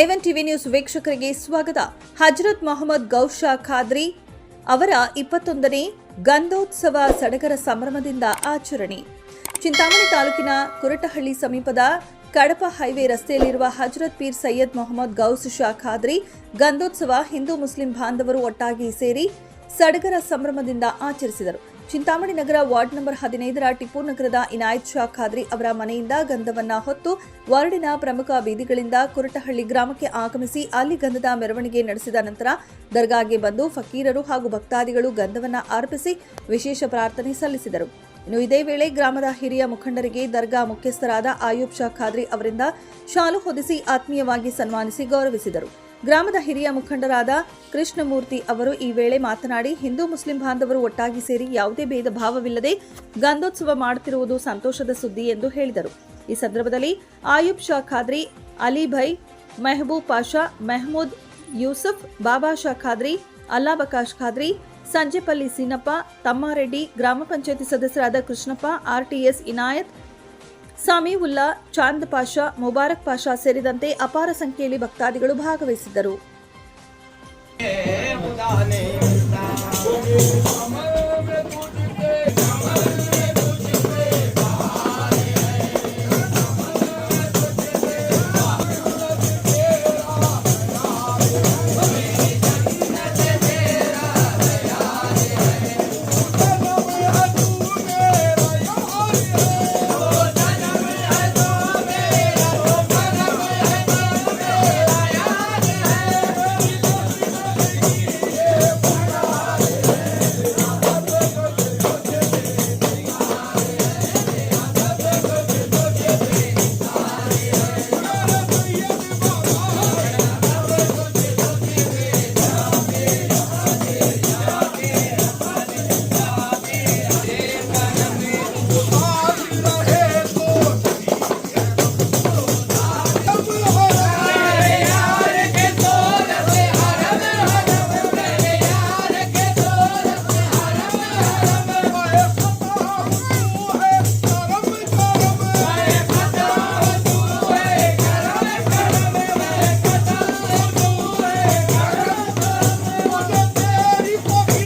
A one TV news ವೀಕ್ಷಕರಿಗೆ ಸ್ವಾಗತ. ಹಜರತ್ ಮೊಹಮ್ಮದ್ ಗೌಶಾ ಖಾದ್ರಿ ಅವರ ಇಪ್ಪತ್ತೊಂದನೇ ಗಂಧೋತ್ಸವ ಸಡಗರ ಸಂಭ್ರಮದಿಂದ ಆಚರಣೆ. ಚಿಂತಾಮಣಿ ತಾಲೂಕಿನ ಕುರಟಹಳ್ಳಿ ಸಮೀಪದ ಕಡಪ ಹೈವೇ ರಸ್ತೆಯಲ್ಲಿರುವ ಹಜರತ್ ಪೀರ್ ಸೈಯದ್ ಮೊಹಮ್ಮದ್ ಗೌಸ್ ಶಾ ಖಾದ್ರಿ ಗಂಧೋತ್ಸವ ಹಿಂದೂ ಮುಸ್ಲಿಂ ಬಾಂಧವರು ಒಟ್ಟಾಗಿ ಸೇರಿ ಸಡಗರ ಸಂಭ್ರಮದಿಂದ ಆಚರಿಸಿದರು. ಚಿಂತಾಮಣಿ ನಗರ ವಾರ್ಡ್ ನಂಬರ್ ಹದಿನೈದರ ಟಿಪ್ಪು ನಗರದ ಇನಾಯತ್ ಶಾ ಖಾದ್ರಿ ಅವರ ಮನೆಯಿಂದ ಗಂಧವನ್ನ ಹೊತ್ತು ವಾರ್ಡಿನ ಪ್ರಮುಖ ಬೀದಿಗಳಿಂದ ಕುರಟಹಳ್ಳಿ ಗ್ರಾಮಕ್ಕೆ ಆಗಮಿಸಿ ಅಲ್ಲಿ ಗಂಧದ ಮೆರವಣಿಗೆ ನಡೆಸಿದ ನಂತರ ದರ್ಗಾಗೆ ಬಂದು ಫಕೀರರು ಹಾಗೂ ಭಕ್ತಾದಿಗಳು ಗಂಧವನ್ನ ಅರ್ಪಿಸಿ ವಿಶೇಷ ಪ್ರಾರ್ಥನೆ ಸಲ್ಲಿಸಿದರು. ಇನ್ನು ಇದೇ ವೇಳೆ ಗ್ರಾಮದ ಹಿರಿಯ ಮುಖಂಡರಿಗೆ ದರ್ಗಾ ಮುಖ್ಯಸ್ಥರಾದ ಆಯೂಬ್ ಶಾ ಖಾದ್ರಿ ಅವರಿಂದ ಶಾಲು ಹೊದಿಸಿ ಆತ್ಮೀಯವಾಗಿ ಸನ್ಮಾನಿಸಿ ಗೌರವಿಸಿದರು. ಗ್ರಾಮದ ಹಿರಿಯ ಮುಖಂಡರಾದ ಕೃಷ್ಣಮೂರ್ತಿ ಅವರು ಈ ವೇಳೆ ಮಾತನಾಡಿ, ಹಿಂದೂ ಮುಸ್ಲಿಂ ಬಾಂಧವರು ಒಟ್ಟಾಗಿ ಸೇರಿ ಯಾವುದೇ ಭೇದ ಭಾವವಿಲ್ಲದೆ ಗಂಧೋತ್ಸವ ಮಾಡುತ್ತಿರುವುದು ಸಂತೋಷದ ಸುದ್ದಿ ಎಂದು ಹೇಳಿದರು. ಈ ಸಂದರ್ಭದಲ್ಲಿ ಆಯುಬ್ ಶಾ ಖಾದ್ರಿ ಅಲಿಭೈ ಮೆಹಬೂಬ್ ಪಾಷಾ, ಮೆಹಮೂದ್ ಯೂಸುಫ್, ಬಾಬಾ ಶಾ ಖಾದ್ರಿ ಅಲ್ಲಾಬಕಾಶ್ ಖಾದ್ರಿ ಸಂಜೆಪಲ್ಲಿ ಸೀನಪ್ಪ, ತಮ್ಮಾರೆಡ್ಡಿ, ಗ್ರಾಮ ಪಂಚಾಯತಿ ಸದಸ್ಯರಾದ ಕೃಷ್ಣಪ್ಪ, ಆರ್ಟಿಎಸ್ ಇನಾಯತ್ ಸಮೀವುಲ್ಲಾ ಚಾಂದ್ ಪಾಷಾ ಮುಬಾರಕ್ ಪಾಷಾ ಸೇರಿದಂತೆ ಅಪಾರ ಸಂಖ್ಯೆಯಲ್ಲಿ ಭಕ್ತಾದಿಗಳು ಭಾಗವಹಿಸಿದ್ದರು.